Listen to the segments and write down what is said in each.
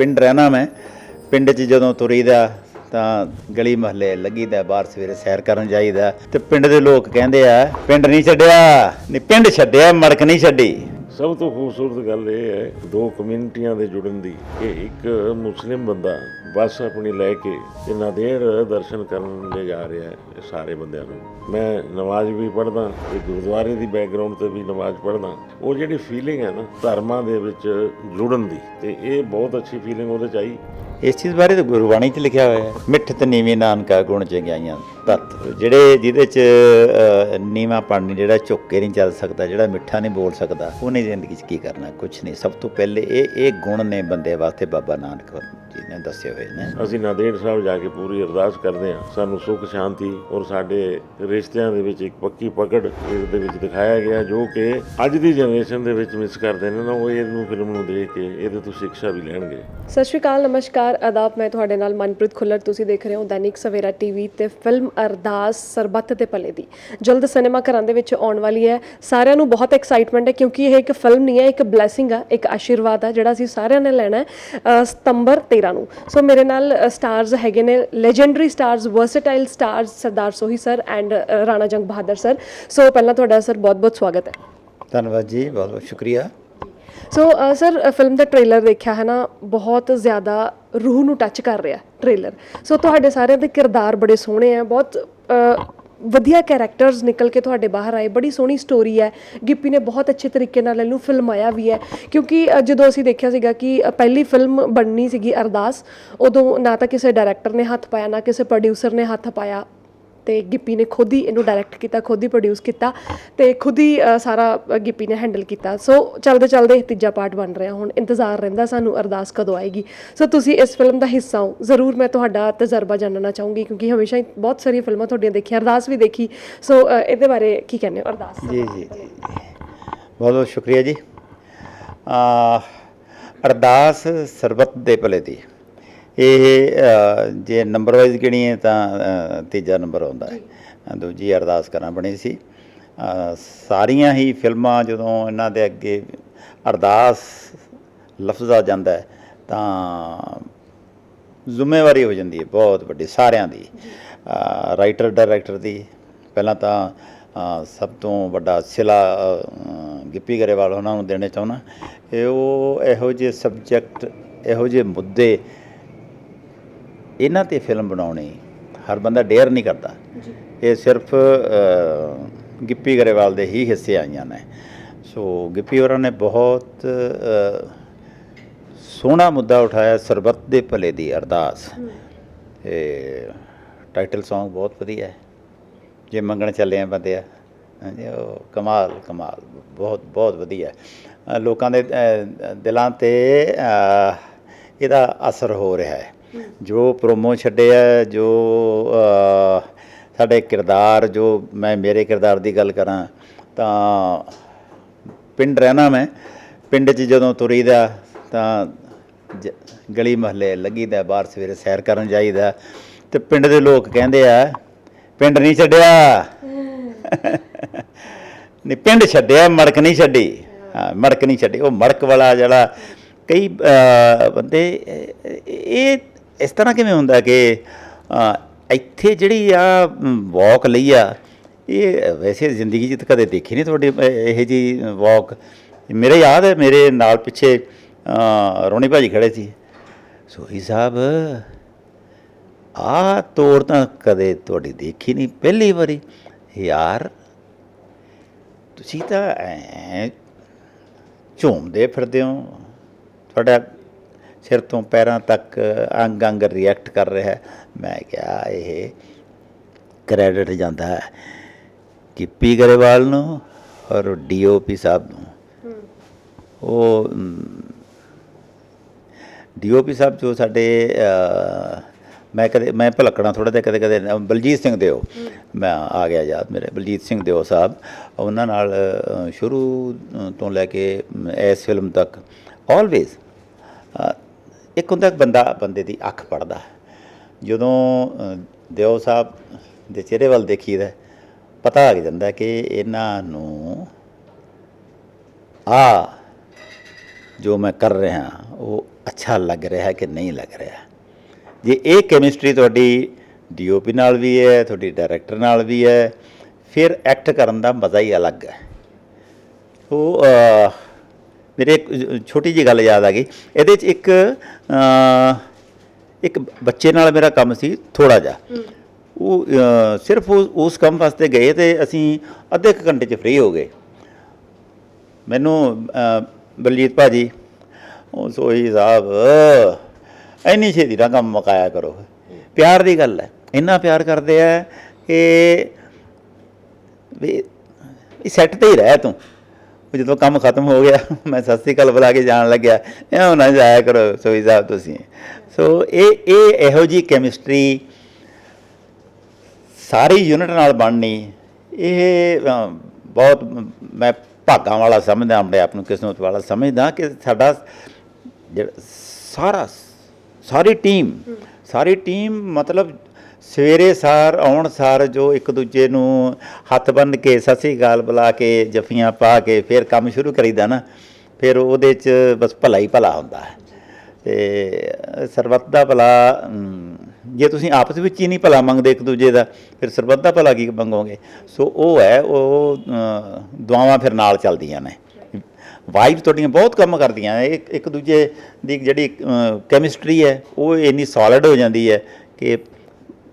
ਪਿੰਡ ਰਹਿਣਾ ਮੈਂ। ਪਿੰਡ 'ਚ ਜਦੋਂ ਤੁਰੀਦਾ ਤਾਂ ਗਲੀ ਮਹੱਲੇ ਲੱਗੀਦਾ, ਬਾਹਰ ਸਵੇਰੇ ਸੈਰ ਕਰਨ ਜਾਈਦਾ। ਤੇ ਪਿੰਡ ਦੇ ਲੋਕ ਕਹਿੰਦੇ ਆ, ਪਿੰਡ ਨਹੀਂ ਛੱਡਿਆ ਨਹੀਂ ਪਿੰਡ ਛੱਡਿਆ, ਮੜਕ ਨਹੀਂ ਛੱਡੀ। ਸਭ ਤੋਂ ਖੂਬਸੂਰਤ ਗੱਲ ਇਹ ਹੈ, ਦੋ ਕਮਿਊਨਿਟੀਆਂ ਦੇ ਜੁੜਨ ਦੀ, ਕਿ ਇੱਕ ਮੁਸਲਿਮ ਬੰਦਾ ਬੱਸ ਆਪਣੀ ਲੈ ਕੇ ਤੇ ਨਾਂਦੇੜ ਦਰਸ਼ਨ ਕਰਨ ਲਈ ਜਾ ਰਿਹਾ ਹੈ ਸਾਰੇ ਬੰਦਿਆਂ ਨੂੰ। ਮੈਂ ਨਮਾਜ਼ ਵੀ ਪੜ੍ਹਦਾ ਤੇ ਗੁਰਦੁਆਰੇ ਦੀ ਬੈਕਗ੍ਰਾਉਂਡ ਤੇ ਵੀ ਨਮਾਜ਼ ਪੜ੍ਹਦਾ। ਉਹ ਜਿਹੜੀ ਫੀਲਿੰਗ ਹੈ ਨਾ, ਧਰਮਾਂ ਦੇ ਵਿੱਚ ਜੁੜਨ ਦੀ, ਤੇ ਇਹ ਬਹੁਤ ਅੱਛੀ ਫੀਲਿੰਗ ਉਹਦੇ ਚ ਆਈ। ਇਸ ਚੀਜ਼ ਬਾਰੇ ਤਾਂ ਗੁਰਬਾਣੀ 'ਚ ਲਿਖਿਆ ਹੋਇਆ ਹੈ ਮਿੱਠ ਤੇ ਨੀਵੀਂ ਨਾਨਕਾ ਗੁਣ ਚੰਗਿਆਈਆਂ ਤਤ ਜਿਹੜੇ ਜਿਹਦੇ 'ਚ ਨੀਵਾਂ ਪਾਣੀ ਜਿਹੜਾ ਝੁੱਕ ਕੇ ਨਹੀਂ ਚੱਲ ਸਕਦਾ ਜਿਹੜਾ ਮਿੱਠਾ ਨਹੀਂ ਬੋਲ ਸਕਦਾ ਉਹਨੇ ਜ਼ਿੰਦਗੀ 'ਚ ਕੀ ਕਰਨਾ ਕੁਝ ਨਹੀਂ। ਸਭ ਤੋਂ ਪਹਿਲੇ ਇਹ ਇਹ ਗੁਣ ਨੇ ਬੰਦੇ ਵਾਸਤੇ ਬਾਬਾ ਨਾਨਕ ਜੀ ਨੇ ਦੱਸੇ ਹੋਏ ਨੇ। ਅਸੀਂ ਨਾਂਦੇੜ ਸਾਹਿਬ ਜਾ ਕੇ ਪੂਰੀ ਅਰਦਾਸ ਕਰਦੇ ਹਾਂ। ਸਾਨੂੰ ਸੁੱਖ ਸ਼ਾਂਤੀ ਔਰ ਸਾਡੇ ਰਿਸ਼ਤਿਆਂ ਦੇ ਵਿੱਚ ਇੱਕ ਪੱਕੀ ਪਕੜ ਇਸ ਦੇ ਵਿੱਚ ਦਿਖਾਇਆ ਗਿਆ ਜੋ ਕਿ ਅੱਜ ਦੀ ਜਨਰੇਸ਼ਨ ਦੇ ਵਿੱਚ ਮਿਸ ਕਰਦੇ ਨੇ। ਨਾ ਉਹ ਇਹਨੂੰ ਫਿਲਮ ਨੂੰ ਦੇਖ ਕੇ ਇਹਦੇ ਤੋਂ ਸਿੱਖਿਆ ਵੀ ਲੈਣਗੇ। ਸਤਿ ਸ਼੍ਰੀ ਅਕਾਲ ਨਮਸਕਾਰ। ਆਦਾਬ, ਮੈਂ ਤੁਹਾਡੇ ਨਾਲ ਮਨਪ੍ਰੀਤ ਖੁੱਲਰ। ਤੁਸੀਂ ਦੇਖ ਰਹੇ ਹੋ ਦੈਨਿਕ ਸਵੇਰਾ ਟੀਵੀ ਤੇ ਫਿਲਮ ਅਰਦਾਸ ਸਰਬੱਤ ਤੇ ਭਲੇ ਦੀ। ਜਲਦ ਸਿਨੇਮਾ ਘਰਾਂ ਦੇ ਵਿੱਚ ਆਉਣ ਵਾਲੀ ਹੈ। ਸਾਰਿਆਂ ਨੂੰ ਬਹੁਤ ਐਕਸਾਈਟਮੈਂਟ ਹੈ ਕਿਉਂਕਿ ਇਹ ਇੱਕ ਫਿਲਮ ਨਹੀਂ ਹੈ, ਇੱਕ ਬਲੇਸਿੰਗ ਆ, ਇੱਕ ਆਸ਼ੀਰਵਾਦ ਆ, ਜਿਹੜਾ ਅਸੀਂ ਸਾਰਿਆਂ ਨੇ ਲੈਣਾ ਹੈ ਸਤੰਬਰ 13 ਨੂੰ। ਸੋ ਮੇਰੇ ਨਾਲ ਸਟਾਰਸ ਹੈਗੇ ਨੇ legendary stars versatile stars Sardar Sohi sir and Rana Jung Bahadur sir ਸੋ ਪਹਿਲਾਂ ਤੁਹਾਡਾ ਸਰ ਬਹੁਤ-ਬਹੁਤ ਸਵਾਗਤ ਹੈ। ਧੰਨਵਾਦ ਜੀ ਬਹੁਤ ਬਹੁਤ ਸ਼ੁਕਰੀਆ। ਸੋ ਸਰ ਫਿਲਮ ਦਾ ਟ੍ਰੇਲਰ ਦੇਖਿਆ ਹੈ ਨਾ, ਬਹੁਤ ਜ਼ਿਆਦਾ ਰੂਹ ਨੂੰ ਟੱਚ ਕਰ ਰਿਹਾ ਟ੍ਰੇਲਰ ਸੋ ਤੁਹਾਡੇ ਸਾਰਿਆਂ ਦੇ ਕਿਰਦਾਰ ਬੜੇ ਸੋਹਣੇ ਆ ਬਹੁਤ ਵਧੀਆ ਕੈਰੈਕਟਰਸ ਨਿਕਲ ਕੇ ਤੁਹਾਡੇ ਬਾਹਰ ਆਏ, ਬੜੀ ਸੋਹਣੀ ਸਟੋਰੀ ਹੈ। ਗਿੱਪੀ ਨੇ ਬਹੁਤ ਅੱਛੇ ਤਰੀਕੇ ਨਾਲ ਇਹਨੂੰ ਫਿਲਮਾਇਆ ਵੀ ਹੈ, ਕਿਉਂਕਿ ਜਦੋਂ ਅਸੀਂ ਦੇਖਿਆ ਸੀਗਾ ਕਿ ਪਹਿਲੀ ਫਿਲਮ ਬਣਨੀ ਸੀਗੀ ਅਰਦਾਸ, ਉਦੋਂ ਨਾ ਤਾਂ ਕਿਸੇ ਡਾਇਰੈਕਟਰ ਨੇ ਹੱਥ ਪਾਇਆ, ਨਾ ਕਿਸੇ ਪ੍ਰੋਡਿਊਸਰ ਨੇ ਹੱਥ ਪਾਇਆ ਤੇ ਗਿੱਪੀ ਨੇ ਖੁਦ ਹੀ ਇਹਨੂੰ ਡਾਇਰੈਕਟ ਕੀਤਾ, ਖੁਦ ਹੀ ਪ੍ਰੋਡਿਊਸ ਕੀਤਾ ਤੇ ਖੁਦ ਹੀ ਸਾਰਾ ਗਿੱਪੀ ਨੇ ਹੈਂਡਲ ਕੀਤਾ। ਸੋ ਚਲਦੇ ਚਲਦੇ ਤੀਜਾ ਪਾਰਟ ਬਣ ਰਿਹਾ। ਹੁਣ ਇੰਤਜ਼ਾਰ ਰਹਿੰਦਾ ਸਾਨੂੰ ਅਰਦਾਸ ਕਦੋਂ ਆਏਗੀ। ਸੋ ਤੁਸੀਂ ਇਸ ਫਿਲਮ ਦਾ ਹਿੱਸਾ ਹੋ। ਜ਼ਰੂਰ ਮੈਂ ਤੁਹਾਡਾ ਤਜਰਬਾ ਜਾਣਨਾ ਚਾਹੂੰਗੀ ਕਿਉਂਕਿ ਹਮੇਸ਼ਾ ਹੀ ਬਹੁਤ ਸਾਰੀਆਂ ਫਿਲਮਾਂ ਤੁਹਾਡੀਆਂ ਦੇਖੀਆਂ, ਅਰਦਾਸ ਵੀ ਦੇਖੀ। ਸੋ ਇਹਦੇ ਬਾਰੇ ਕੀ ਕਹਿੰਦੇ ਹੋ? ਅਰਦਾਸ ਜੀ ਜੀ ਬਹੁਤ ਬਹੁਤ ਸ਼ੁਕਰੀਆ ਜੀ। ਅਰਦਾਸ ਸਰਬੱਤ ਦੇ ਭਲੇ ਦੀ। ਇਹ ਜੇ ਨੰਬਰ ਵਾਈਜ਼ ਗਿਣੀਏ ਤਾਂ ਤੀਜਾ ਨੰਬਰ ਆਉਂਦਾ ਹੈ। ਦੂਜੀ ਅਰਦਾਸ ਕਰਾਂ ਬਣੀ ਸੀ। ਸਾਰੀਆਂ ਹੀ ਫਿਲਮਾਂ ਜਦੋਂ ਇਹਨਾਂ ਦੇ ਅੱਗੇ ਅਰਦਾਸ ਲਫ਼ਜ਼ ਆ ਜਾਂਦਾ ਹੈ ਤਾਂ ਜ਼ਿੰਮੇਵਾਰੀ ਹੋ ਜਾਂਦੀ ਹੈ ਬਹੁਤ ਵੱਡੀ ਸਾਰਿਆਂ ਦੀ। ਰਾਈਟਰ ਡਾਇਰੈਕਟਰ ਦੀ। ਪਹਿਲਾਂ ਤਾਂ ਸਭ ਤੋਂ ਵੱਡਾ ਸਿਲਾ ਗਿੱਪੀ ਗਰੇਵਾਲ ਉਹਨਾਂ ਨੂੰ ਦੇਣੇ ਚਾਹੁੰਦਾ। ਇਹ ਉਹ ਇਹੋ ਜਿਹੇ ਸਬਜੈਕਟ ਇਹੋ ਜਿਹੇ ਮੁੱਦੇ ਇਹਨਾਂ ਤੇ ਫਿਲਮ ਬਣਾਉਣੀ ਹਰ ਬੰਦਾ ਡੇਅਰ ਨਹੀਂ ਕਰਦਾ। ਇਹ ਸਿਰਫ ਗਿੱਪੀ ਗਰੇਵਾਲ ਦੇ ਹੀ ਹਿੱਸੇ ਆਈਆਂ ਨੇ। ਸੋ ਗਿੱਪੀ ਹੋਰਾਂ ਨੇ ਬਹੁਤ ਸੋਹਣਾ ਮੁੱਦਾ ਉਠਾਇਆ ਸਰਬੱਤ ਦੇ ਭਲੇ ਦੀ ਅਰਦਾਸ। ਇਹ ਟਾਈਟਲ Song ਬਹੁਤ ਵਧੀਆ ਹੈ। ਜੇ ਮੰਗਣ ਚੱਲੇ ਆ ਬੰਦੇ ਆ ਹਾਂਜੀ ਉਹ ਕਮਾਲ ਕਮਾਲ ਬਹੁਤ ਬਹੁਤ ਵਧੀਆ ਲੋਕਾਂ ਦੇ ਦਿਲਾਂ ਤੇ ਇਹਦਾ ਅਸਰ ਹੋ ਰਿਹਾ ਹੈ। ਜੋ ਪ੍ਰੋਮੋ ਛੱਡਿਆ ਜੋ ਸਾਡੇ ਕਿਰਦਾਰ, ਜੋ ਮੈਂ ਮੇਰੇ ਕਿਰਦਾਰ ਦੀ ਗੱਲ ਕਰਾਂ, ਤਾਂ ਪਿੰਡ ਰਹਿਣਾ ਮੈਂ। ਪਿੰਡ 'ਚ ਜਦੋਂ ਤੁਰੀਦਾ, ਤਾਂ ਜ- ਗਲੀ ਮਹੱਲੇ ਲੱਗੀਦਾ, ਬਾਹਰ ਸਵੇਰੇ ਸੈਰ ਕਰਨ ਜਾਈਦਾ। ਤੇ ਪਿੰਡ ਦੇ ਲੋਕ ਕਹਿੰਦੇ ਆ, ਪਿੰਡ ਨਹੀਂ ਛੱਡਿਆ। ਨਹੀਂ, ਪਿੰਡ ਛੱਡਿਆ, ਮੜਕ ਨਹੀਂ ਛੱਡੀ। ਹਾਂ, ਮੜਕ ਨਹੀਂ ਛੱਡੀ। ਉਹ ਮੜਕ ਵਾਲਾ ਜਿਹੜਾ ਕਈ ਬੰਦੇ ਇਹ ਇਸ ਤਰ੍ਹਾਂ ਕਿਵੇਂ ਹੁੰਦਾ ਕਿ ਇੱਥੇ ਜਿਹੜੀ ਆ ਵਾਕ ਲਈ ਆ ਇਹ ਵੈਸੇ ਜ਼ਿੰਦਗੀ 'ਚ ਤਾਂ ਕਦੇ ਦੇਖੀ ਨਹੀਂ ਤੁਹਾਡੀ ਇਹ- ਇਹੋ ਜੀ ਵਾਕ ਮੇਰੇ ਯਾਦ ਹੈ ਮੇਰੇ ਨਾਲ ਪਿੱਛੇ ਅ, ਰੋਣੀ ਭਾਜੀ ਖੜੇ ਸੀ। ਸੋਹੀ ਸਾਹਿਬ ਆ ਤੋੜ ਤਾਂ ਕਦੇ ਤੁਹਾਡੀ ਦੇਖੀ ਨਹੀਂ ਪਹਿਲੀ ਵਾਰੀ। ਯਾਰ ਤੁਸੀਂ ਤਾਂ ਐ ਝੂਮਦੇ ਫਿਰਦੇ ਹੋ। ਤੁਹਾਡਾ ਸਿਰ ਤੋਂ ਪੈਰਾਂ ਤੱਕ ਅੰਗ ਅੰਗ ਰਿਐਕਟ ਕਰ ਰਿਹਾ। ਹੈ। ਮੈਂ ਕਿਹਾ ਇਹ ਕ੍ਰੈਡਿਟ ਜਾਂਦਾ ਹੈ। ਗਿੱਪੀ ਗਰੇਵਾਲ ਨੂੰ ਔਰ ਡੀਓਪੀ ਸਾਹਿਬ ਨੂੰ। ਉਹ ਡੀਓਪੀ ਸਾਹਿਬ ਜੋ ਸਾਡੇ ਮੈਂ ਕਦੇ ਮੈਂ ਭਲਕਣਾ ਥੋੜਾ ਜਿਹਾ ਕਦੇ ਕਦੇ ਬਲਜੀਤ ਸਿੰਘ ਦਿਓ। ਮੈਂ ਆ ਗਿਆ ਯਾਦ ਮੇਰੇ ਬਲਜੀਤ ਸਿੰਘ ਦਿਓ ਸਾਹਿਬ। ਉਹਨਾਂ ਨਾਲ ਸ਼ੁਰੂ ਤੋਂ ਲੈ ਕੇ ਇਸ ਫਿਲਮ ਤੱਕ ਆਲਵੇਜ਼ ਇੱਕ ਹੁੰਦਾ ਬੰਦਾ ਬੰਦੇ ਦੀ ਅੱਖ ਪੜਦਾ। ਜਦੋਂ ਦਿਓ ਸਾਹਿਬ ਦੇ ਚਿਹਰੇ ਵੱਲ ਦੇਖੀਦਾ, ਪਤਾ ਲੱਗ ਜਾਂਦਾ ਕਿ ਇਹਨਾਂ ਨੂੰ ਆ ਜੋ ਮੈਂ ਕਰ ਰਿਹਾ, ਉਹ ਅੱਛਾ ਲੱਗ ਰਿਹਾ ਕਿ ਨਹੀਂ ਲੱਗ ਰਿਹਾ। ਜੇ ਇਹ ਕੈਮਿਸਟਰੀ ਤੁਹਾਡੀ ਡੀਓਪੀ ਨਾਲ ਵੀ ਹੈ, ਤੁਹਾਡੀ ਡਾਇਰੈਕਟਰ ਨਾਲ ਵੀ ਹੈ, ਫਿਰ ਐਕਟ ਕਰਨ ਦਾ ਮਜ਼ਾ ਹੀ ਅਲੱਗ ਹੈ। ਉਹ ਮੇਰੇ ਇੱਕ ਛੋਟੀ ਜੀ ਗੱਲ ਯਾਦ ਆ ਗਈ। ਇਹਦੇ 'ਚ ਇੱਕ ਇੱਕ ਬੱਚੇ ਨਾਲ ਮੇਰਾ ਕੰਮ ਸੀ ਥੋੜਾ ਜਿਹਾ। ਉਹ ਸਿਰਫ ਉਸ ਕੰਮ ਵਾਸਤੇ ਗਏ ਤੇ ਅਸੀਂ ਅੱਧੇ ਕੁ ਘੰਟੇ 'ਚ ਫ੍ਰੀ ਹੋ ਗਏ। ਮੈਨੂੰ ਬਲਜੀਤ ਭਾਜੀ ਉਹ ਸੋਈ ਸਾਹਿਬ ਇੰਨੀ ਛੇਤੀ ਨਾ ਕੰਮ ਮੁਕਾਇਆ ਕਰੋ। ਪਿਆਰ ਦੀ ਗੱਲ ਹੈ। ਇੰਨਾ ਪਿਆਰ ਕਰਦੇ ਆ ਕਿ ਵੀ ਇਹ ਸੈੱਟ ਤੇ ਹੀ ਰਹਿ ਤੂੰ। ਉਹ ਜਦੋਂ ਕੰਮ ਖਤਮ ਹੋ ਗਿਆ, ਮੈਂ ਸਤਿ ਸ੍ਰੀ ਅਕਾਲ ਬੁਲਾ ਕੇ ਜਾਣ ਲੱਗਿਆ ਐਂ ਨਾ ਜਾਇਆ ਕਰੋ ਸੋਈ ਸਾਹਿਬ ਤੁਸੀਂ। ਸੋ ਇਹ ਇਹ ਇਹੋ ਜੀ ਕੈਮਿਸਟਰੀ ਸਾਰੀ ਯੂਨਿਟ ਨਾਲ ਬਣਨੀ, ਇਹ ਬਹੁਤ ਮੈਂ ਭਾਗਾਂ ਵਾਲਾ ਸਮਝਦਾ, ਆਪਣੇ ਆਪ ਨੂੰ ਕਿਸਮਤ ਵਾਲਾ ਸਮਝਦਾ ਕਿ ਸਾਡਾ ਜਿਹੜਾ ਸਾਰਾ, ਸਾਰੀ ਟੀਮ ਸਾਰੀ ਟੀਮ ਮਤਲਬ ਸਵੇਰੇ ਸਾਰ, ਆਉਣ ਸਾਰ ਜੋ ਇੱਕ ਦੂਜੇ ਨੂੰ ਹੱਥ ਬੰਨ੍ਹ ਕੇ, ਸਤਿ ਸ੍ਰੀ ਅਕਾਲ ਬੁਲਾ ਕੇ, ਜਫੀਆਂ ਪਾ ਕੇ ਫਿਰ ਕੰਮ ਸ਼ੁਰੂ ਕਰੀਦਾ ਨਾ, ਫਿਰ ਉਹਦੇ 'ਚ ਬਸ ਭਲਾ ਹੀ ਭਲਾ ਹੁੰਦਾ ਹੈ। ਤੇ ਸਰਬੱਤ ਦਾ ਭਲਾ ਜੇ ਤੁਸੀਂ ਆਪਸ ਵਿੱਚ ਹੀ ਨਹੀਂ ਭਲਾ ਮੰਗਦੇ ਇੱਕ ਦੂਜੇ ਦਾ, ਫਿਰ ਸਰਬੱਤ ਦਾ ਭਲਾ ਕੀ ਮੰਗੋਗੇ? ਸੋ ਉਹ ਹੈ, ਉਹ ਦੁਆਵਾਂ ਫਿਰ ਨਾਲ ਚੱਲਦੀਆਂ ਨੇ। ਵਾਈਬ ਤੁਹਾਡੀਆਂ ਬਹੁਤ ਕੰਮ ਕਰਦੀਆਂ ਨੇ। ਇੱਕ ਇੱਕ ਦੂਜੇ ਦੀ ਜਿਹੜੀ ਕੈਮਿਸਟਰੀ ਹੈ ਉਹ ਇੰਨੀ ਸੋਲਿਡ ਹੋ ਜਾਂਦੀ ਹੈ ਕਿ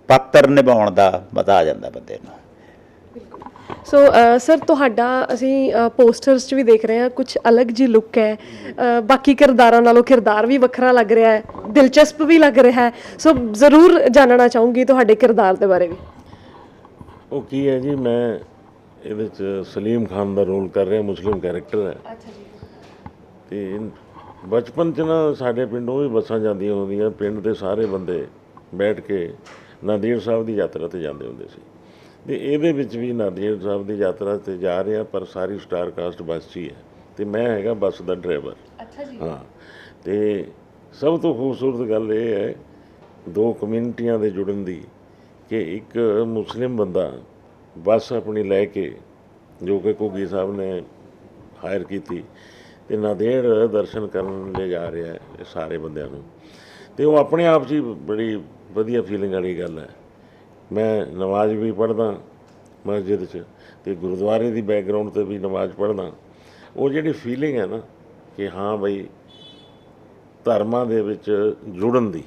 ਪਾਤਰ ਨਿਭਾਉਣ ਦਾ ਮਜ਼ਾ ਆ ਜਾਂਦਾ ਬੰਦੇ ਨੂੰ। ਸੋ ਸਰ ਤੁਹਾਡਾ ਅਸੀਂ ਪੋਸਟਰਸ 'ਚ ਵੀ ਦੇਖ ਰਹੇ ਹਾਂ ਕੁਝ ਅਲੱਗ ਜੀ ਲੁੱਕ ਹੈ। ਬਾਕੀ ਕਿਰਦਾਰਾਂ ਨਾਲੋਂ ਕਿਰਦਾਰ ਵੀ ਵੱਖਰਾ ਲੱਗ ਰਿਹਾ ਹੈ ਦਿਲਚਸਪ ਵੀ ਲੱਗ ਰਿਹਾ ਹੈ। ਸੋ ਜ਼ਰੂਰ ਜਾਣਨਾ ਚਾਹੂੰਗੀ ਤੁਹਾਡੇ ਕਿਰਦਾਰ ਦੇ ਬਾਰੇ ਵੀ। ਉਹ ਕੀ ਹੈ ਜੀ ਮੈਂ ਇਹਦੇ ਚ ਸਲੀਮ ਖਾਨ ਦਾ ਰੋਲ ਕਰ ਰਿਹਾ ਮੁਸਲਿਮ ਕੈਰੈਕਟਰ ਹੈ। ਅੱਛਾ ਜੀ। ਤੇ ਬਚਪਨ ਚ ਨਾ ਸਾਡੇ ਪਿੰਡੋਂ ਵੀ ਬੱਸਾਂ ਜਾਂਦੀਆਂ ਹੁੰਦੀਆਂ ਪਿੰਡ ਦੇ ਸਾਰੇ ਬੰਦੇ ਬੈਠ ਕੇ ਨਾਂਦੇੜ ਸਾਹਿਬ ਦੀ ਯਾਤਰਾ ਤੇ ਜਾਂਦੇ ਹੁੰਦੇ ਸੀ। ਤੇ ਇਹਦੇ ਵਿੱਚ ਵੀ ਨਾਂਦੇੜ ਸਾਹਿਬ ਦੀ ਯਾਤਰਾ ਤੇ ਜਾ ਰਿਹਾ ਪਰ ਸਾਰੀ ਸਟਾਰ ਕਾਸਟ ਬੱਸ 'ਚ ਹੀ ਹੈ। ਤੇ ਮੈਂ ਹੈਗਾ ਬੱਸ ਦਾ ਡਰਾਈਵਰ। ਅੱਛਾ ਜੀ। ਹਾਂ। ਤੇ ਸਭ ਤੋਂ ਖੂਬਸੂਰਤ ਗੱਲ ਇਹ ਹੈ ਦੋ ਕਮਿਊਨਿਟੀਆਂ ਦੇ ਜੁੜਨ ਦੀ ਕਿ ਇੱਕ ਮੁਸਲਿਮ ਬੰਦਾ ਬੱਸ ਆਪਣੀ ਲੈ ਕੇ ਜੋ ਕਿ ਘੁੱਗੀ ਸਾਹਿਬ ਨੇ ਹਾਇਰ ਕੀਤੀ ਤੇ ਨਾਂਦੇੜ ਦਰਸ਼ਨ ਕਰਨ ਲੈ ਜਾ ਰਿਹਾ ਹੈ ਸਾਰੇ ਬੰਦਿਆਂ ਨੂੰ। ਤੇ ਉਹ ਆਪਣੇ ਆਪ 'ਚ ਹੀ ਬੜੀ ਵਧੀਆ ਫੀਲਿੰਗ ਵਾਲੀ ਗੱਲ ਹੈ। ਮੈਂ ਨਮਾਜ਼ ਵੀ ਪੜ੍ਹਦਾ ਮਸਜਿਦ 'ਚ ਤੇ ਗੁਰਦੁਆਰੇ ਦੀ ਬੈਕਗ੍ਰਾਉਂਡ ਤੇ ਵੀ ਨਮਾਜ਼ ਪੜ੍ਹਦਾ। ਉਹ ਜਿਹੜੀ ਫੀਲਿੰਗ ਹੈ ਨਾ ਕਿ ਹਾਂ ਬਈ ਧਰਮਾਂ ਦੇ ਵਿੱਚ ਜੁੜਨ ਦੀ।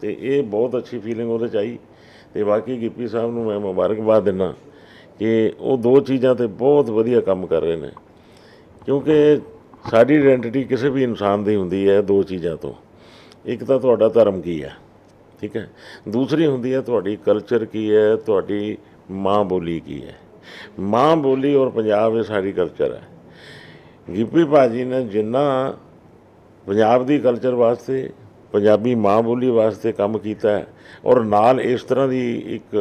ਤੇ ਇਹ ਬਹੁਤ ਅੱਛੀ ਫੀਲਿੰਗ ਉਹਦੇ ਚ ਆਈ। ਤੇ ਬਾਕੀ ਗਿੱਪੀ ਸਾਹਿਬ ਨੂੰ ਮੈਂ ਮੁਬਾਰਕਬਾਦ ਦਿੰਦਾ ਕਿ ਉਹ ਦੋ ਚੀਜ਼ਾਂ ਤੇ ਬਹੁਤ ਵਧੀਆ ਕੰਮ ਕਰ ਰਹੇ ਨੇ। ਕਿਉਂਕਿ ਸਾਡੀ ਆਇਡੈਂਟੀਟੀ ਕਿਸੇ ਵੀ ਇਨਸਾਨ ਦੀ ਹੁੰਦੀ ਹੈ ਦੋ ਚੀਜ਼ਾਂ ਤੋਂ। ਇੱਕ ਤਾਂ ਤੁਹਾਡਾ ਧਰਮ ਕੀ ਹੈ, ਠੀਕ ਹੈ? ਦੂਸਰੀ ਹੁੰਦੀ ਹੈ ਤੁਹਾਡੀ ਕਲਚਰ ਕੀ ਹੈ, ਤੁਹਾਡੀ ਮਾਂ ਬੋਲੀ ਕੀ ਹੈ। ਮਾਂ ਬੋਲੀ ਔਰ ਪੰਜਾਬ ਇਹ ਸਾਡੀ ਕਲਚਰ ਹੈ। ਗਿੱਪੀ ਭਾਜੀ ਨੇ ਜਿੰਨਾ ਪੰਜਾਬ ਦੀ ਕਲਚਰ ਵਾਸਤੇ, ਪੰਜਾਬੀ ਮਾਂ ਬੋਲੀ ਵਾਸਤੇ ਕੰਮ ਕੀਤਾ ਹੈ ਔਰ ਨਾਲ ਇਸ ਤਰ੍ਹਾਂ ਦੀ ਇੱਕ